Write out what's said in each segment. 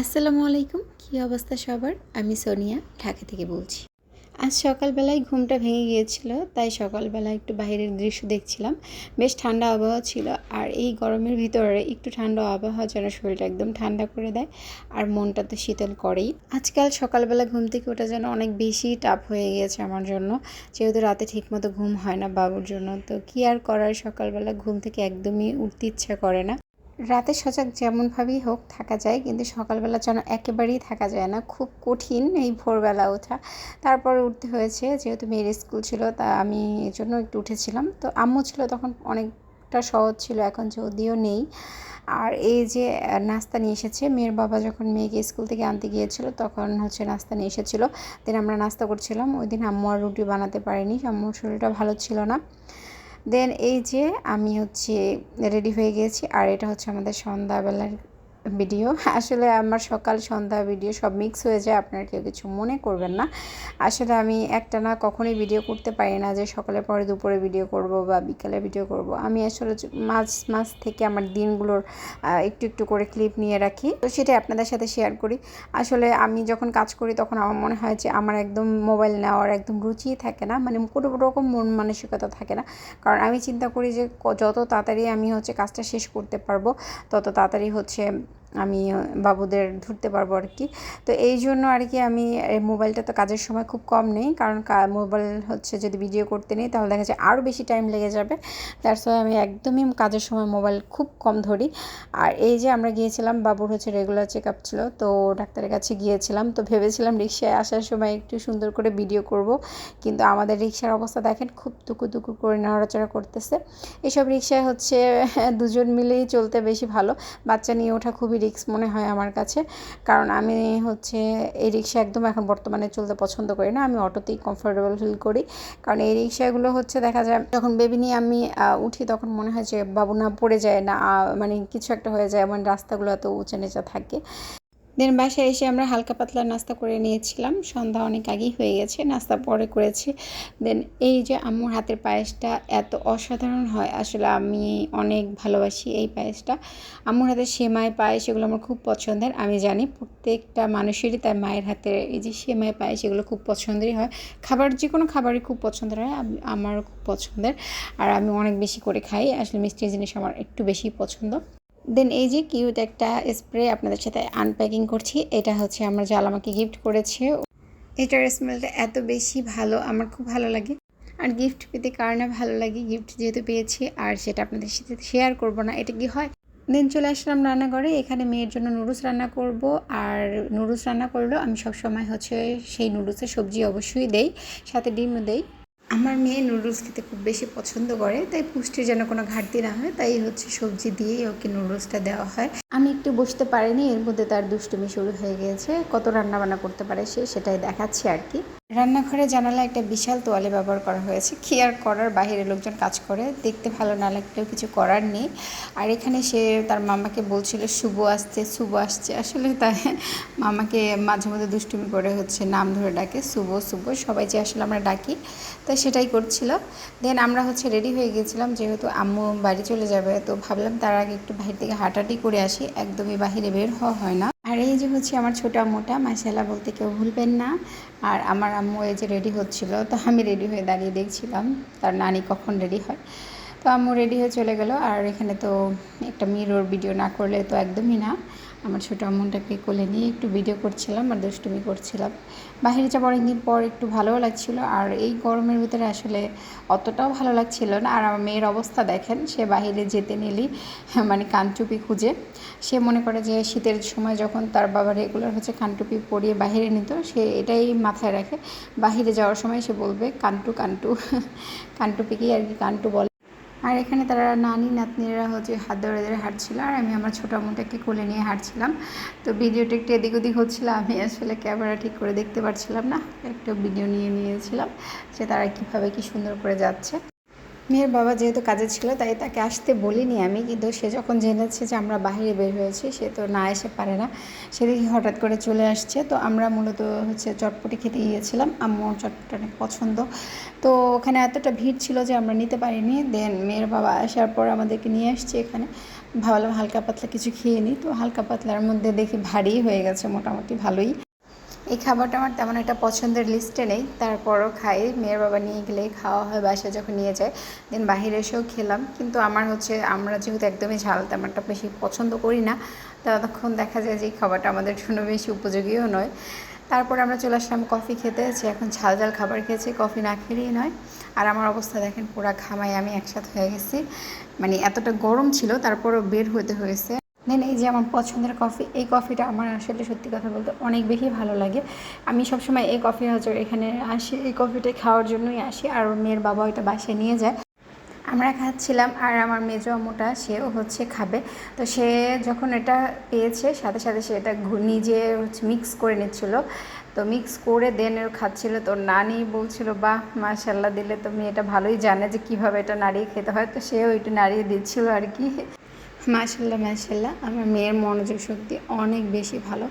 আসসালামু আলাইকুম, কী অবস্থা সবার? আমি সোনিয়া, ঢাকা থেকে বলছি। আজ সকালবেলায় ঘুমটা ভেঙে গিয়েছিল, তাই সকালবেলা একটু বাইরের দৃশ্য দেখছিলাম। বেশ ঠান্ডা আবহাওয়া ছিল, আর এই গরমের ভিতরে একটু ঠান্ডা আবহাওয়া যেন শরীরটা একদম ঠান্ডা করে দেয়, আর মনটা তো শীতল করেই। আজকাল সকালবেলা ঘুম থেকে ওটা যেন অনেক বেশি টাফ হয়ে গিয়েছে আমার জন্য, যেহেতু রাতে ঠিকমতো ঘুম হয় না বাবুর জন্য। তো কী আর করার, সকালবেলা ঘুম থেকে একদমই উঠতে ইচ্ছা করে না। রাতে সজাগ যেমনভাবেই হোক থাকা যায়, কিন্তু সকালবেলা যেন একেবারেই থাকা যায় না। খুব কঠিন এই ভোরবেলা ওঠা। তারপরে উঠতে হয়েছে, যেহেতু মেয়ের স্কুল ছিল, তা আমি এই জন্য একটু উঠেছিলাম। তো আম্মু ছিল তখন অনেকটা সহজ ছিল, এখন যদিও নেই। আর এই যে নাস্তা নিয়ে এসেছে, মেয়ের বাবা যখন মেয়েকে স্কুল থেকে আনতে গিয়েছিল, তখন হচ্ছে নাস্তা নিয়ে এসেছিল। দেন আমরা নাস্তা করছিলাম। ওই দিন আম্মু আর রুটি বানাতে পারিনি। আম্মুর শরীরটা ভালো ছিল না। দেন এই যে আমি হচ্ছে রেডি হয়ে গিয়েছি আর এটা হচ্ছে আমাদের সন্ধ্যাবেলার ভিডিও। আসলে আমার সকাল সন্ধ্যা ভিডিও সব মিক্স হয়ে যায়, আপনারা কেউ কিছু মনে করবেন না। আসলে আমি একটা না কখনোই ভিডিও করতে পারি না যে সকালে পরে দুপুরে ভিডিও করব বা বিকালে ভিডিও করব। আমি আসলে মাঝ মাঝ থেকে আমার দিনগুলোর একটু একটু করে ক্লিপ নিয়ে রাখি। তো সেটাই আপনাদের সাথে শেয়ার করি। আসলে আমি যখন কাজ করি তখন আমার মনে হয় যে আমার একদম মোবাইল নেওয়ার একদম রুচিই থাকে না। মানে কোনো রকম মন মানসিকতা থাকে না। কারণ আমি চিন্তা করি যে যত তাড়াতাড়ি আমি হচ্ছে কাজটা শেষ করতে পারব, তত তাড়াতাড়ি হচ্ছে আমি বাবুদের ধরতে পারব আর কি তো এই জন্য আর কি আমি মোবাইলটা তো কাজের সময় খুব কম নেই, কারণ মোবাইল হচ্ছে যদি ভিডিও করতে নেই তাহলে দেখা যায় আরও বেশি টাইম লেগে যাবে। তার সঙ্গে আমি একদমই কাজের সময় মোবাইল খুব কম ধরি। আর এই যে আমরা গিয়েছিলাম, বাবুর হচ্ছে রেগুলার চেক আপ ছিল, তো ডাক্তারের কাছে গিয়েছিলাম, তো ভেবেছিলাম রিক্সায় আসার সময় একটু সুন্দর করে ভিডিও করব। কিন্তু আমাদের রিক্সার অবস্থা দেখেন, খুব টুকু টুকু করে নড়াচড়া করতেছে। এসব রিক্সায় হচ্ছে, দুজন মিলেই চলতে বেশি ভালো। বাচ্চা নিয়ে ওঠা খুবই রিক্স মনে হয় আমার কাছে। কারণ আমি হচ্ছে এই রিক্সা একদম এখন বর্তমানে চলতে পছন্দ করি না। আমি অটোতেই কমফোর্টেবল ফিল করি। কারণ এই রিক্সাগুলো হচ্ছে দেখা যায়, যখন বেবি নিয়ে আমি উঠি তখন মনে হয় যে, বাবু না পড়ে যায় না। মানে কিছু একটা হয়ে যায় আমার রাস্তাগুলো এত উঁচা নেচা থাকে। দেন বাসায় এসে আমরা হালকা পাতলা নাস্তা করে নিয়েছিলাম। সন্ধ্যা অনেক আগেই হয়ে গেছে, নাস্তা পরে করেছি। দেন এই যে আম্মুর হাতের পায়েসটা এত অসাধারণ হয়, আসলে আমি অনেক ভালোবাসি এই পায়েসটা। আম্মুর হাতের সেমাই পায়েস এগুলো আমার খুব পছন্দের, আমি জানি প্রত্যেকটা মানুষেরই তার মায়ের হাতের এই যে সেমাই পায়েস এগুলো খুব পছন্দেরই হয়। খাবার যে কোনো খাবারই খুব পছন্দের হয় আমারও খুব পছন্দের। আর আমি অনেক বেশি করে খাই, আসলে মিষ্টি জিনিস আমার একটু বেশি পছন্দ। দেন এই যে কিউট একটা স্প্রে আপনাদের সাথে আনপ্যাকিং করছি, এটা হচ্ছে আমার জাল আমাকে গিফট করেছে। এটার স্মেলটা এত বেশি ভালো, আমার খুব ভালো লাগে। আর গিফট পেতে কার না ভালো লাগে গিফট যেহেতু পেয়েছি, আর সেটা আপনাদের সাথে শেয়ার করব না, এটা কি হয়? দেন চলে আসলাম রান্নাঘরে, এখানে মেয়ের জন্য নুডলস রান্না করব, আর নুডলস রান্না করলেও আমি সবসময় হচ্ছে সেই নুডলসের সবজি অবশ্যই দেই, সাথে ডিমও দেই। আমার মেয়ে নুডলস খেতে খুব বেশি পছন্দ করে, তাই পুষ্টির যেন কোনো ঘাটতি না হয়, তাই হচ্ছে সবজি দিয়েই ওকে নুডলসটা দেওয়া হয়। আমি একটু বসতে পারিনি, এর মধ্যে তার দুষ্টুমি শুরু হয়ে গিয়েছে, কত রান্নাবান্না করতে পারে সে সেটাই দেখাচ্ছি আর কি। রান্নাঘরে জানালা একটা বিশাল তোয়ালে ব্যবহার করা হয়েছে। কি আর করার? বাহিরে লোকজন কাজ করে। দেখতে ভালো না লাগলেও কিছু করার নেই। আর এখানে সে তার মামাকে বলছিল, শুভ আসছে শুভ আসছে। আসলে তাই মামাকে মাঝে মধ্যে দুষ্টুমি করে হচ্ছে নাম ধরে ডাকে, শুভ শুভ। সবাই যে আসলে আমরা ডাকি তো সেটাই করছিল। দেন আমরা হচ্ছে রেডি হয়ে গিয়েছিলাম, যেহেতু আম্মু বাড়ি চলে যাবে, তো ভাবলাম তার আগে একটু বাহির থেকে হাঁটাহাঁটি করে আসি। একদমই বাহিরে বের হওয়া হয় না। আর এই যে হচ্ছে আমার ছোটা মোটা মাসালা বলতে কেউ ভুলবেন না। আর আমার আম্মু এই যে রেডি হচ্ছিল, তো আমি রেডি হয়ে দাঁড়িয়ে দেখছিলাম, তার নানি কখন রেডি হয়। তো আম্মু রেডি হয়ে চলে গেল, আর এখানে তো একটা মিরর ভিডিও না করলে তো একদমই না। আমার ছোটো আম্মুনটাকে কোলে নিয়ে একটু ভিডিও করছিলাম আর দুষ্টুমি করছিলাম। বাহিরে যাবার অনেকদিন পর একটু ভালোও লাগছিল আর এই গরমের ভিতরে আসলে অতটাও ভালো লাগছিল না। আর আমার মেয়ের অবস্থা দেখেন, সে বাহিরে যেতে নিলেই মানে কানটুপি খুঁজে, সে মনে করে যে শীতের সময় যখন তার বাবা রেগুলার হচ্ছে কানটুপি পরিয়ে বাহিরে নিত, সে এটাই মাথায় রাখে। বাহিরে যাওয়ার সময় সে বলবে, কান্টু কান্টু। কানটুপিকেই আর কি কান্টু বলে? আর এখানে তারা নানি, নাতনিরা হচ্ছে হাত ধরে ধরে হাঁটছিল আর আমি আমার ছোটো মোটাকে কোলে নিয়ে হাঁটছিলাম। তো ভিডিওটা একটু এদিক ওদিক হচ্ছিল, আমি আসলে ক্যামেরা ঠিক করে দেখতে পারছিলাম না। একটু ভিডিও নিয়ে নিয়েছিলাম যে তারা কীভাবে কী সুন্দর করে যাচ্ছে। মেয়ের বাবা যেহেতু কাজে ছিল, তাই তাকে আসতে বলিনি আমি। কিন্তু সে যখন জেনেছে যে আমরা বাইরে বের হয়েছি, সে তো না এসে পারে না। সেদিকে হঠাৎ করে চলে আসছে। তো আমরা মূলত হচ্ছে চটপটি খেতে গিয়েছিলাম। আম্মুর চটপটি অনেক পছন্দ। তো ওখানে এতটা ভিড় ছিল যে আমরা নিতে পারিনি। দেন মেয়ের বাবা আসার পর আমাদেরকে নিয়ে আসছে এখানে। ভাবলাম হালকা পাতলা কিছু খেয়ে নিই তো হালকা পাতলার মধ্যে দেখি ভারী হয়ে গেছে, মোটামুটি ভালোই। এই খাবারটা আমার তেমন একটা পছন্দের লিস্টে নেই। তারপরও খাই। মেয়ের বাবা নিয়ে গেলে খাওয়া হয়, বাসায় যখন নিয়ে যায় দেন বাহিরে এসেও খেলাম। কিন্তু আমার হচ্ছে, আমরা যেহেতু একদমই ঝাল তেমনটা বেশি পছন্দ করি না, ততক্ষণ দেখা যায় যে এই খাবারটা আমাদের জন্য বেশি উপযোগীও নয়। তারপর আমরা চলে আসলাম কফি খেতে। আছি এখন ঝাল ঝাল খাবার খেয়েছি কফি না খেলেই নয়। আর আমার অবস্থা দেখেন, পুরা ঘামাই আমি একসাথে হয়ে গেছি। মানে এতটা গরম ছিল, তারপরও বের হতে হয়েছে। দেন এই যে আমার পছন্দের কফি এই কফিটা আমার আসলে সত্যি কথা বলতে অনেক বেশি ভালো লাগে। আমি সবসময় এই কফি হাজার এখানে আসি, এই কফিটা খাওয়ার জন্যই আসি। আর মেয়ের বাবা ওইটা বাসায় নিয়ে যায়। আমরা খাচ্ছিলাম আর আমার মেজো আম্মুটা সেও হচ্ছে খাবে। তো সে যখন এটা পেয়েছে, সাথে সাথে সে এটা নিজে হচ্ছে মিক্স করে নিচ্ছিল। তো মিক্স করে দেন খাচ্ছিল। তো নানি বলছিল, বাহ মাশাল্লাহ দিলে তো মেয়েটা ভালোই জানে যে কীভাবে এটা নাড়িয়ে খেতে হয়। তো সেও একটু নাড়িয়ে দিচ্ছিল আর কি। মাশাল্লাহ মাশাল্লাহ আমার মেয়ের মনোযোগ শক্তি অনেক বেশি ভালো।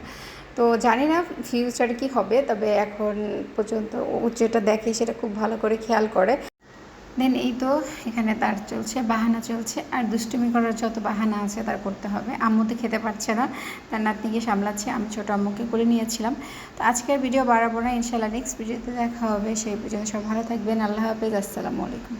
তো জানি না ফিউচার কি হবে, তবে এখন পর্যন্ত ও যেটা দেখে সেটা খুব ভালো করে খেয়াল করে। দেন এই তো, এখানে তার চলছে, বাহানা চলছে। আর দুষ্টুমি করার যত বাহানা আছে তার করতে হবে। আম্মু তো খেতে পারছে না, তার নাতনিকে সামলাচ্ছে, আমি ছোটো আম্মুকে করে নিয়েছিলাম। তো আজকের ভিডিও বাড়াবো না ইনশাল্লাহ নেক্সট ভিডিওতে দেখা হবে। সেই পর্যন্ত সব ভালো থাকবেন, আল্লাহ হাফেজ, আসসালামু আলাইকুম।